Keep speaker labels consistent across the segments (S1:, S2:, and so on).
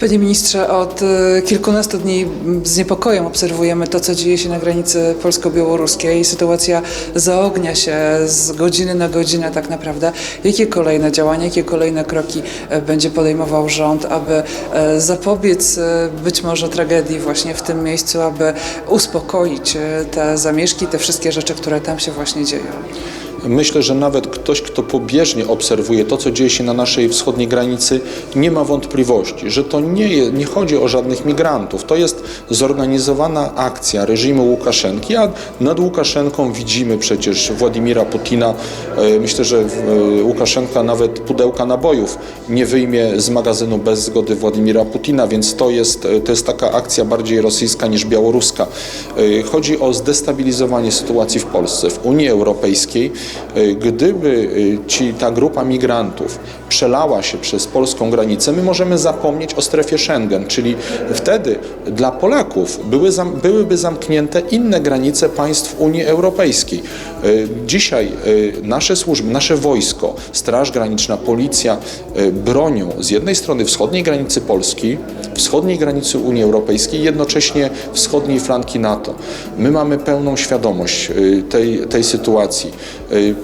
S1: Panie ministrze, od e, kilkunastu dni z niepokojem obserwujemy to, co dzieje się na granicy polsko-białoruskiej. Sytuacja zaognia się z godziny na godzinę tak naprawdę. Jakie kolejne działania, jakie kolejne kroki e, będzie podejmował rząd, aby e, zapobiec e, być może tragedii właśnie w tym miejscu, aby uspokoić te zamieszki, te wszystkie rzeczy, które tam się właśnie dzieją?
S2: Myślę, że nawet ktoś, kto pobieżnie obserwuje to, co dzieje się na naszej wschodniej granicy, nie ma wątpliwości, że to nie, nie chodzi o żadnych migrantów. To jest zorganizowana akcja reżimu Łukaszenki, a nad Łukaszenką widzimy przecież Władimira Putina. E, Myślę, że e, Łukaszenka nawet pudełka nabojów nie wyjmie z magazynu bez zgody Władimira Putina, więc to jest, e, to jest taka akcja bardziej rosyjska niż białoruska. Chodzi o zdestabilizowanie sytuacji w Polsce, w Unii Europejskiej. E, Gdyby e, ci, ta grupa migrantów przelała się przez polską granicę, my możemy zapomnieć o strefie Schengen, czyli wtedy dla Polaków były, byłyby zamknięte inne granice państw Unii Europejskiej. E, Dzisiaj nasze służby, nasze wojsko, Straż Graniczna, Policja bronią z jednej strony wschodniej granicy Polski, wschodniej granicy Unii Europejskiej, jednocześnie wschodniej flanki NATO. My mamy pełną świadomość tej, tej sytuacji. E,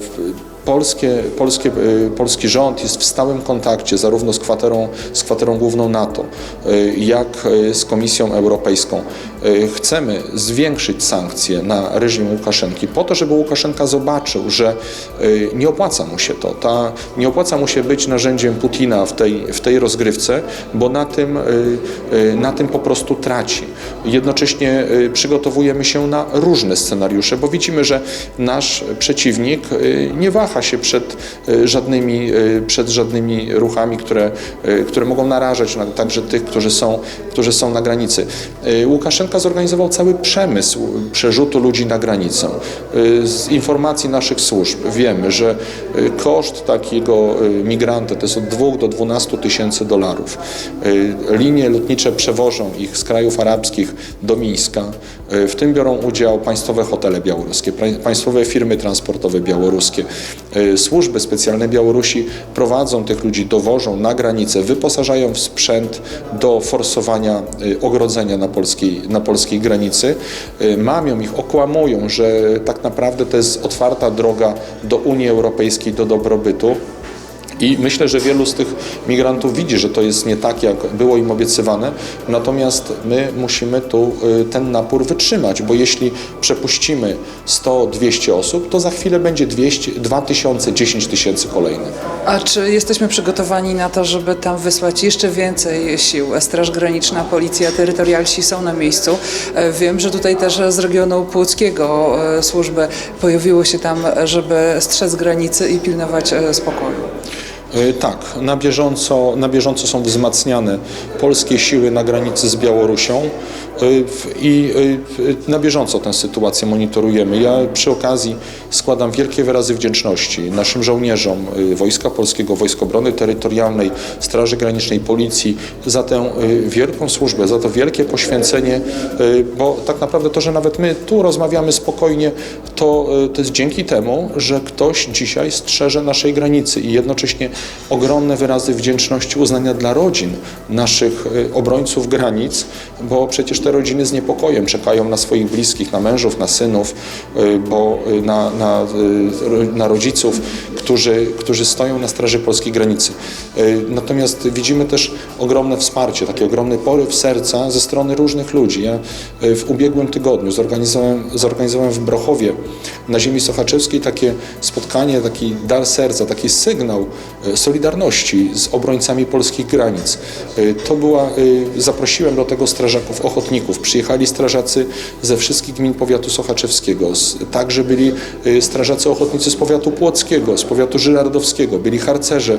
S2: Polskie, polskie, y, polski rząd jest w stałym kontakcie zarówno z kwaterą, z kwaterą główną NATO, y, jak z Komisją Europejską. Y, Chcemy zwiększyć sankcje na reżim Łukaszenki po to, żeby Łukaszenka zobaczył, że y, nie opłaca mu się to. Ta, nie opłaca mu się być narzędziem Putina w tej, w tej rozgrywce, bo na tym, y, na tym po prostu traci. Jednocześnie przygotowujemy się na różne scenariusze, bo widzimy, że nasz przeciwnik nie waha się przed żadnymi, przed żadnymi ruchami, które, które mogą narażać na, także tych, którzy są, którzy są na granicy. Y, Łukaszenka zorganizował cały przemysł przerzutu ludzi na granicę. Y, Z informacji naszych służb wiemy, że y, koszt takiego y, migranta to jest od 2 do 12 tysięcy dolarów. Linie lotnicze przewożą ich z krajów arabskich do Mińska. W tym biorą udział państwowe hotele białoruskie, państwowe firmy transportowe białoruskie. Służby specjalne Białorusi prowadzą tych ludzi, dowożą na granicę, wyposażają w sprzęt do forsowania ogrodzenia na polskiej, na polskiej granicy. Y, Mamią ich, okłamują, że tak naprawdę to jest otwarta droga do Unii Europejskiej, do dobrobytu. I myślę, że wielu z tych migrantów widzi, że to jest nie tak, jak było im obiecywane. Natomiast my musimy tu y, ten napór wytrzymać, bo jeśli przepuścimy 100-200 osób, to za chwilę będzie 200, 2000, 10 tysięcy kolejnych.
S1: A czy jesteśmy przygotowani na to, żeby tam wysłać jeszcze więcej sił? Straż Graniczna, Policja, terytorialsi są na miejscu. E, Wiem, że tutaj też z regionu Płockiego e, służby pojawiły się tam, żeby strzec granicy i pilnować e, spokoju.
S2: Y, Tak, na bieżąco, na bieżąco są wzmacniane polskie siły na granicy z Białorusią i y, na bieżąco tę sytuację monitorujemy. Ja przy okazji składam wielkie wyrazy wdzięczności naszym żołnierzom y, Wojska Polskiego, Wojsk Obrony Terytorialnej, Straży Granicznej, Policji za tę y, wielką służbę, za to wielkie poświęcenie, y, bo tak naprawdę to, że nawet my tu rozmawiamy spokojnie, to, y, to jest dzięki temu, że ktoś dzisiaj strzeże naszej granicy i jednocześnie ogromne wyrazy wdzięczności, uznania dla rodzin naszych y, obrońców granic, bo przecież te rodziny z niepokojem czekają na swoich bliskich, na mężów, na synów, y, bo y, na, na, y, na rodziców, którzy, którzy stoją na straży polskiej granicy. Y, Natomiast widzimy też ogromne wsparcie, taki ogromny poryw serca ze strony różnych ludzi. Ja y, w ubiegłym tygodniu zorganizowałem, zorganizowałem w Brochowie na ziemi sochaczewskiej takie spotkanie, taki dar serca, taki sygnał y, solidarności z obrońcami polskich granic. To była, zaprosiłem do tego strażaków ochotników. Przyjechali strażacy ze wszystkich gmin powiatu sochaczewskiego. Także byli strażacy ochotnicy z powiatu płockiego, z powiatu żyrardowskiego, byli harcerze y,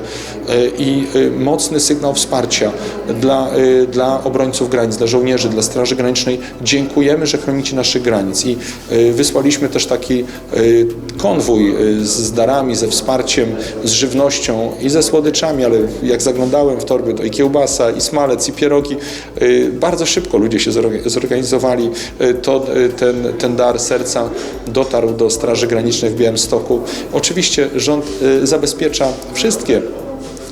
S2: i y, mocny sygnał wsparcia dla, y, dla obrońców granic, dla żołnierzy, dla Straży Granicznej. Dziękujemy, że chronicie naszych granic i wysłaliśmy też taki konwój y, z darami, ze wsparciem, z żywnością i ze słodyczami, ale jak zaglądałem w torby, to i kiełbasa, i smalec, i pierogi. Y, Bardzo szybko ludzie się zorga- zorganizowali. Y, To, ten, ten dar serca dotarł do Straży Granicznej w Białymstoku. Oczywiście rząd zabezpiecza wszystkie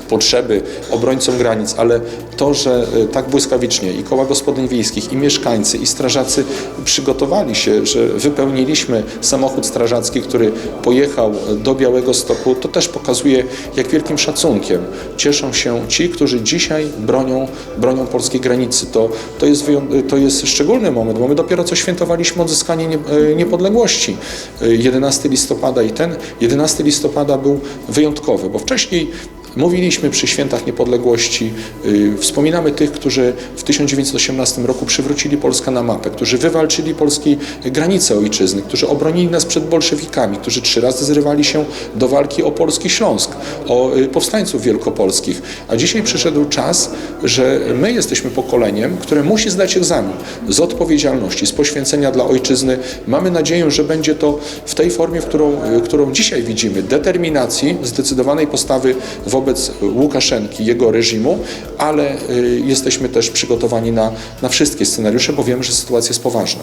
S2: potrzeby obrońcom granic, ale to, że e, tak błyskawicznie i koła gospodyń wiejskich, i mieszkańcy, i strażacy przygotowali się, że wypełniliśmy samochód strażacki, który pojechał do Białego Stoku, to też pokazuje, jak wielkim szacunkiem cieszą się ci, którzy dzisiaj bronią, bronią polskiej granicy. To, to, jest wyją- to jest szczególny moment, bo my dopiero co świętowaliśmy odzyskanie nie, e, niepodległości. E, 11 listopada i ten 11 listopada był wyjątkowy, bo wcześniej Mówiliśmy przy świętach niepodległości, y, wspominamy tych, którzy w 1918 roku przywrócili Polskę na mapę, którzy wywalczyli polskie granice ojczyzny, którzy obronili nas przed bolszewikami, którzy trzy razy zrywali się do walki o polski Śląsk, o y, powstańców wielkopolskich. A dzisiaj przyszedł czas, że my jesteśmy pokoleniem, które musi zdać egzamin z odpowiedzialności, z poświęcenia dla ojczyzny. Mamy nadzieję, że będzie to w tej formie, w którą, y, którą dzisiaj widzimy, determinacji, zdecydowanej postawy wobec Łukaszenki, jego reżimu, ale y, jesteśmy też przygotowani na, na wszystkie scenariusze, bo wiemy, że sytuacja jest poważna.